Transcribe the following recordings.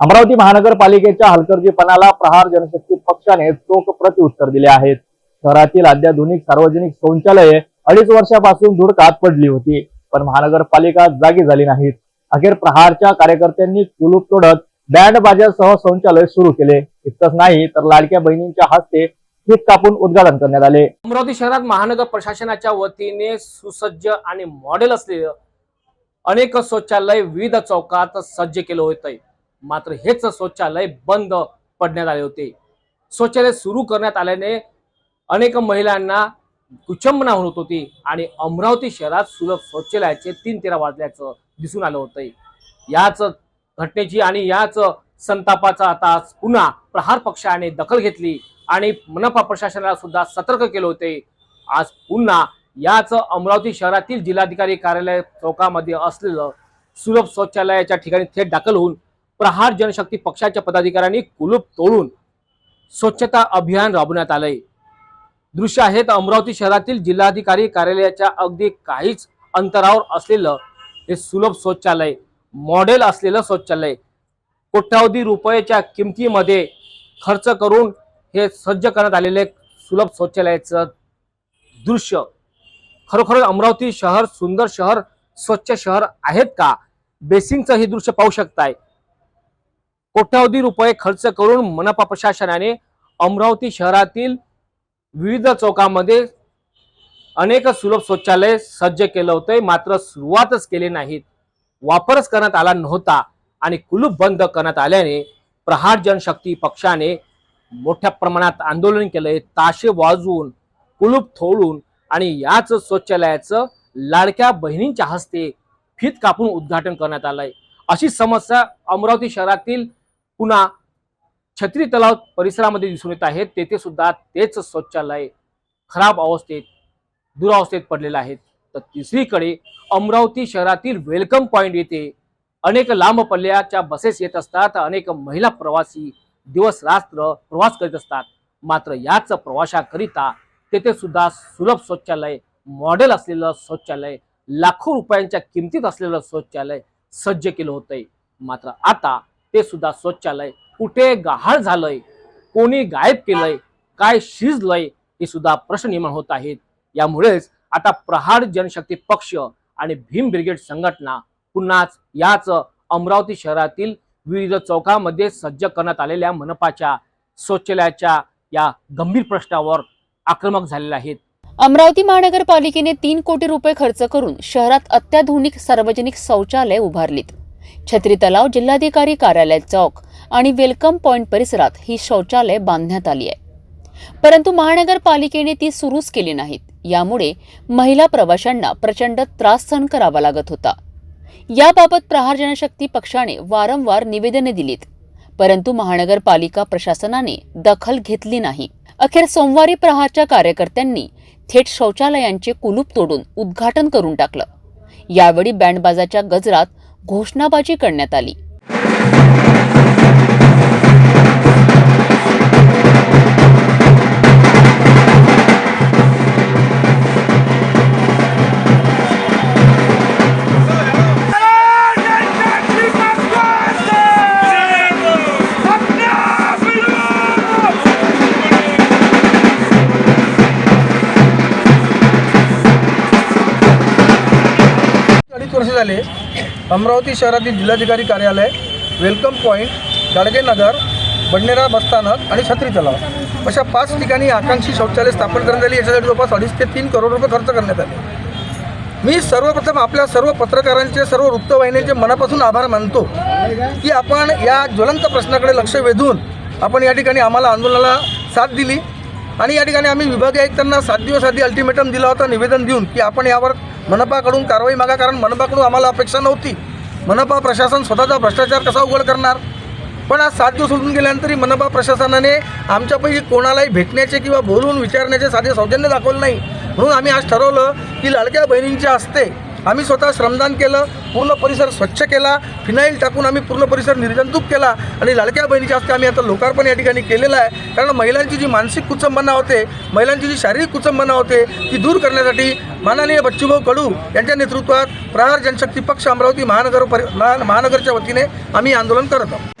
अमरावती महानगरपालिकेच्या हलकरजीपणाला प्रहार जनशक्ती पक्षाने चोख प्रत्युत्तर दिले आहेत. शहरातील अत्याधुनिक सार्वजनिक शौचालये अडीच वर्षापासून धुडकात पडली होती पण महानगरपालिका जागी झाली नाहीत. अखेर प्रहारच्या कार्यकर्त्यांनी कुलूप तोडत बँड बाजासह शौचालय सुरू केले. इतकंच नाही तर लाडक्या बहिणींच्या हस्ते फीत कापून उद्घाटन करण्यात आले. अमरावती शहरात महानगर प्रशासनाच्या वतीने सुसज्ज आणि मॉडेल असलेलं अनेक शौचालय विविध चौकात सज्ज केलं होतं मात्र हेच शौचालय बंद पडण्यात आले होते. शौचालय सुरू करण्यात आल्याने अनेक महिलांना कुचंबना होत होती आणि अमरावती शहरात सुलभ शौचालयाचे तीन तेरा वाजल्याचं दिसून आलं होतं. याच घटनेची आणि याच संतापाचा आता आज पुन्हा प्रहार पक्षाने दखल घेतली आणि मनपा प्रशासनाला सुद्धा सतर्क केले होते. आज पुन्हा याच अमरावती शहरातील जिल्हाधिकारी कार्यालय चौकामध्ये असलेलं सुलभ शौचालयाच्या ठिकाणी थेट दाखल होऊन प्रहार जनशक्ती पक्षाच्या पदाधिकाऱ्यांनी कुलूप तोडून स्वच्छता अभियान राबवण्यात आलंय. दृश्य आहेत अमरावती शहरातील जिल्हाधिकारी कार्यालयाच्या अगदी काहीच अंतरावर असलेलं हे सुलभ शौचालय मॉडेल असलेलं शौचालय कोट्यावधी रुपयाच्या किमतीमध्ये खर्च करून हे सज्ज करण्यात आलेले सुलभ शौचालयाचं दृश्य. खरोखर अमरावती शहर सुंदर शहर स्वच्छ शहर आहेत का? बेसिंगचं हे दृश्य पाहू शकताय. कोट्यावधी रुपये खर्च करून मनपा प्रशासनाने अमरावती शहरातील विविध चौकामध्ये अनेक सुलभ शौचालय सज्ज केलं होतं मात्र सुरुवातच केली नाहीत. वापरच करण्यात आला नव्हता आणि कुलूप बंद करण्यात आल्याने प्रहार जनशक्ती पक्षाने मोठ्या प्रमाणात आंदोलन केलंय. ताशे वाजवून कुलूप थोडून आणि याच शौचालयाचं लाडक्या बहिणींच्या हस्ते फीत कापून उद्घाटन करण्यात आलंय. अशी समस्या अमरावती शहरातील पुन्हा छत्री तलाव परिसरामध्ये दिसून येत आहे तेथे सुद्धा तेच शौचालय खराब अवस्थेत दुरावस्थेत पडलेलं आहे तर तिसरीकडे अमरावती शहरातील वेलकम पॉइंट येथे अनेक लांब पल्ल्याच्या बसेस येत असतात. अनेक महिला प्रवासी दिवस रात्र प्रवास करीत असतात. मात्र याच प्रवाशाकरिता तेथे सुद्धा सुलभ शौचालय मॉडेल असलेलं शौचालय लाखो रुपयांच्या किमतीत असलेलं शौचालय सज्ज केलं होतंय. मात्र आता ते सुद्धा शौचालय कुठे गहाळ झालंय कोणी गायब केलंय काय शिजलंय हे सुद्धा प्रश्न निर्माण होत आहेत. यामुळेच आता प्रहार जनशक्ती पक्ष आणि भीम ब्रिगेड संघटना पुन्हाच याच अमरावती शहरातील विविध चौकामध्ये सज्ज करण्यात आलेल्या मनपाच्या शौचालयाच्या या गंभीर प्रश्नावर आक्रमक झालेले आहेत. अमरावती महानगरपालिकेने तीन कोटी रुपये खर्च करून शहरात अत्याधुनिक सार्वजनिक शौचालय उभारलीत. छत्री तलाव जिल्हाधिकारी कार्यालय चौक आणि वेलकम पॉइंट परिसरात ही शौचालय बांधण्यात आली आहे. परंतु महानगरपालिकेने ती सुरूच केली नाहीत. यामुळे महिला प्रवाशांना प्रचंड त्रास सहन करावा लागत होता. याबाबत प्रहार जनशक्ती पक्षाने वारंवार निवेदने दिलीत. परंतु महानगरपालिका प्रशासनाने दखल घेतली नाही. अखेर सोमवारी प्रहारच्या कार्यकर्त्यांनी थेट शौचालयांचे कुलूप तोडून उद्घाटन करून टाकलं. यावेळी बँडबाजाच्या गजरात घोषणाबाजी करण्यात आली. वर्ष झाले अमरावती शहरातील जिल्हाधिकारी कार्यालय वेलकम पॉईंट गाडगेनगर बडनेरा बसस्थानक आणि छत्री तलाव. अशा पाच ठिकाणी आकांक्षी शौचालय स्थापन करण्यात आली. याच्यासाठी जवळपास अडीच ते तीन करोड रुपये खर्च करण्यात आले. मी सर्वप्रथम आपल्या सर्व पत्रकारांचे सर्व वृत्तवाहिन्यांचे मनापासून आभार मानतो की आपण या ज्वलंत प्रश्नाकडे लक्ष वेधून आपण या ठिकाणी आम्हाला आंदोलनाला साथ दिली. आणि या ठिकाणी आम्ही विभागीय आयुक्तांना सात दिवस आधी अल्टिमेटम दिला होता निवेदन देऊन की आपण यावर मनपाकडून कारवाई मागा कारण मनपाकडून आम्हाला अपेक्षा नव्हती. मनपा प्रशासन स्वतःचा भ्रष्टाचार कसा उघड करणार? पण आज सात दिवस उलटून गेल्यानंतरही मनपा प्रशासनाने आमच्यापैकी कोणालाही भेटण्याचे किंवा बोलून विचारण्याचे साधे सौजन्य दाखवलं नाही. म्हणून आम्ही आज ठरवलं की लाडक्या बहिणींच्या हस्ते आम्ही स्वतः श्रमदान केलं पूर्ण परिसर स्वच्छ केला फिनाईल टाकून आम्ही पूर्ण परिसर निर्जंतुक केला आणि लाडक्या बहिणीच्या हस्ते आम्ही आता लोकार्पण या ठिकाणी केलेलं आहे. कारण महिलांची जी मानसिक कुचंबना होते महिलांची जी शारीरिक कुचंबना होते ती दूर करण्यासाठी माननीय बच्चूभाऊ कडू यांच्या नेतृत्वात प्रहार जनशक्ती पक्ष अमरावती महानगर परि महानगरच्या वतीने आम्ही आंदोलन करत आहोत.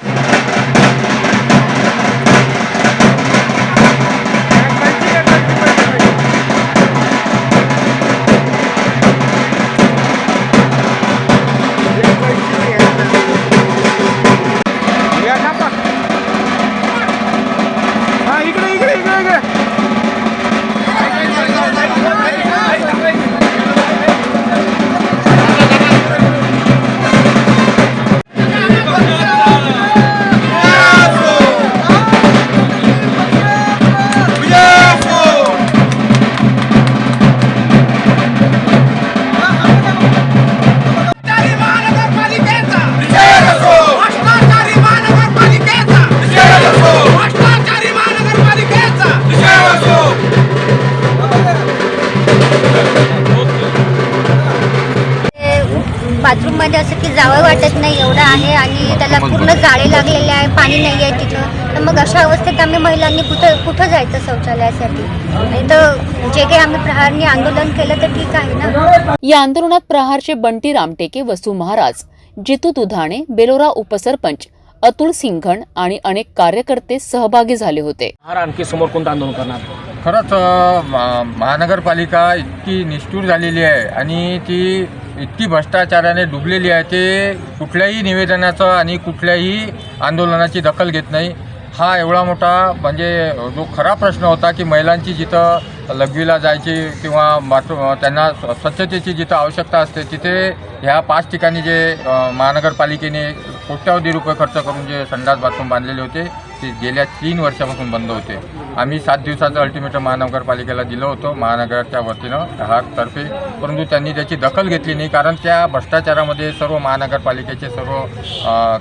शौचालयामध्ये असं की जावं वाटत नाही एवढं आहे आणि त्याला पूर्ण जाळे लागलेले आहे पाणी नाही आहे तिथं. तर मग अशा अवस्थेत आम्ही महिलांनी कुठं कुठं जायचं शौचालयासाठी? नाही तर जे काही आम्ही प्रहारनी आंदोलन केलं तर ठीक आहे ना? या आंदोलनात प्रहारचे बंटी रामटेके वसू महाराज जितू दुधाणे बेलोरा उपसरपंच अतुल सिंघण आणि अनेक कार्यकर्ते सहभागी झाले होते. प्रहार आणखी समोर कोणतं आंदोलन करणार? खरंच महानगरपालिका इतकी निष्ठूर झालेली आहे आणि ती इतकी भ्रष्टाचाराने डुबलेली आहे ते कुठल्याही निवेदनाचं आणि कुठल्याही आंदोलनाची दखल घेत नाही. हा एवढा मोठा म्हणजे जो खरा प्रश्न होता की महिलांची जिथं लघवीला जायची किंवा बाथरूम त्यांना स्व- स्वच्छतेची जिथं आवश्यकता असते तिथे ह्या पाच ठिकाणी जे महानगरपालिकेने कोट्यावधी रुपये खर्च करून जे संडास बाथरूम बांधलेले होते ते गेल्या तीन वर्षापासून बंद होते. आम्ही सात दिवसाचं अल्टिमेटम महानगरपालिकेला दिलं होतं. महानगरच्या वतीनं हा तर्फे परंतु त्यांनी त्याची दखल घेतली नाही. कारण त्या भ्रष्टाचारामध्ये सर्व महानगरपालिकेचे सर्व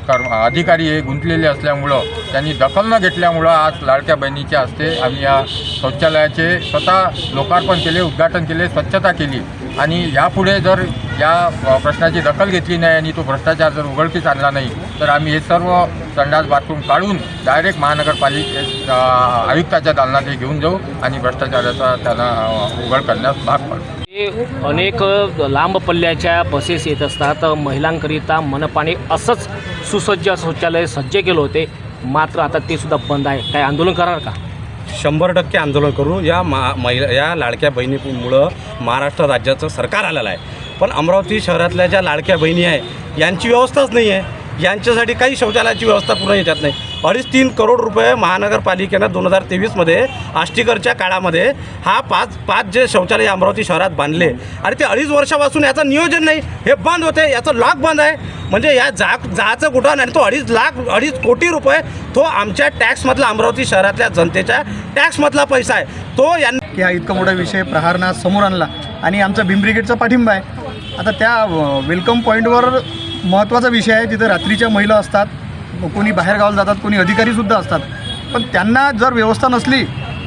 कर्म अधिकारी हे गुंतलेले असल्यामुळं त्यांनी दखल न घेतल्यामुळं आज लाडक्या बहिणीच्या हस्ते आम्ही या शौचालयाचे स्वतः लोकार्पण केले उद्घाटन केले स्वच्छता केली. आणि यापुढे जर या प्रश्नाची दखल घेतली नाही आणि तो भ्रष्टाचार जर उघडकीस आणला नाही तर आम्ही हे सर्व संडास बाथरूम काढून डायरेक्ट महानगरपालिके आयुक्ताच्या दालनात हे घेऊन जाऊ आणि भ्रष्टाचाराचा त्यांना उघड करण्यास भाग पाडू. अनेक लांब पल्ल्याच्या बसेस येत असतात. महिलांकरिता मनपाने असंच सुसज्ज शौचालय सज्ज केलं होते. मात्र आता ते सुद्धा बंद आहे. काय आंदोलन करणार का? शंभर टक्के आंदोलन करू. या मा महिला या लाडक्या बहिणीमुळं महाराष्ट्र राज्याचं सरकार आलेलं आहे. पण अमरावती शहरातल्या ज्या लाडक्या बहिणी आहे यांची व्यवस्थाच नाही आहे यांच्यासाठी काही शौचालयाची व्यवस्था पूर्ण येतात नाही. अडीच तीन करोड रुपये महानगरपालिकेनं दोन हजार तेवीसमध्ये आष्टीकरच्या काळामध्ये हा पाच पाच जे शौचालय अमरावती शहरात बांधले. आणि ते अडीच वर्षापासून याचं नियोजन नाही हे बंद होते याचं लॉक बंद आहे. म्हणजे या जा जायचं कुठं आणि तो अडीच लाख अडीच कोटी रुपये तो आमच्या टॅक्समधला अमरावती शहरातल्या जनतेच्या टॅक्समधला पैसा आहे. तो यांनी की हा इतका मोठा विषय प्रहारनं समोर आणला. आणि आमचा भीमब्रिगेडचा पाठिंबा आहे. आता त्या वेलकम पॉईंटवर महत्त्वाचा विषय आहे. तिथं रात्रीच्या महिला असतात. कोणी बाहेर गावाला जातात कोणी अधिकारीसुद्धा असतात. पण त्यांना जर व्यवस्था नसली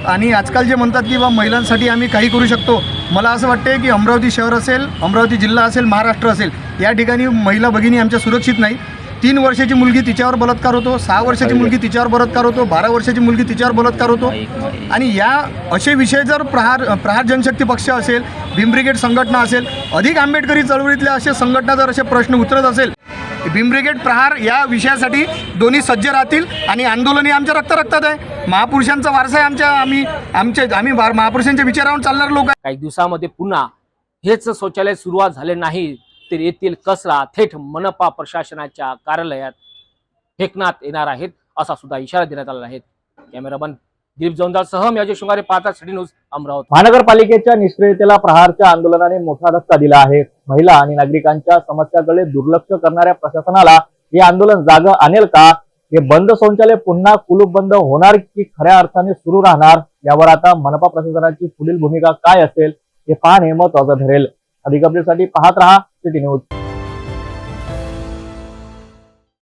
आणि आजकाल जे म्हणतात की बा महिलांसाठी आम्ही काही करू शकतो मला असं वाटते की अमरावती शहर असेल अमरावती जिल्हा असेल महाराष्ट्र असेल या ठिकाणी महिला भगिनी आमच्या सुरक्षित नाही. तीन वर्षाची मुलगी तिच्यावर बलात्कार होतो सहा वर्षाची मुलगी तिच्यावर बलात्कार होतो बारा वर्षाची मुलगी तिच्यावर बलात्कार होतो. आणि या असे विषय जर प्रहार प्रहार जनशक्ती पक्ष असेल भीम ब्रिगेड संघटना असेल अधिक आंबेडकरी चळवळीतल्या असे संघटना जर असे प्रश्न उतरत असेल भीमब्रिगेड प्रहार या विषयासाठी दोन्ही सज्ज राहतील आणि आंदोलन हे आमच्या रक्त रक्तात आहे. महापुरुषांचा वारसा आहे आमच्या आम्ही आमचे आम्ही महापुरुषांच्या विचारावर चालणारे लोक आहे काही दिवसामध्ये पुन्हा हेच शौचालय सुरुवात झाले नाही तर येथील कचरा थेट मनपा प्रशासनाच्या कार्यालयात फेकण्यात येणार आहेत असा सुद्धा इशारा देण्यात आला आहे. कॅमेरामन दिलीप जौंदाळसह मी अजय शृंगारे पाहता सिटी न्यूज अमरावती. महानगरपालिकेच्या निष्क्रियतेला प्रहारच्या आंदोलनाने मोठा धक्का दिला आहे. महिला आणि नागरिकांच्या समस्याकडे दुर्लक्ष करणाऱ्या प्रशासनाला हे आंदोलन जाग आणेल का? हे बंद शौचालय पुन्हा कुलूप बंद होणार की खऱ्या अर्थाने सुरू राहणार? यावर आता मनपा प्रशासनाची पुढील भूमिका काय असेल हे पाहणे महत्वाचं ठरेल. अधिक अपडेटसाठी पाहत राहा सिटी न्यूज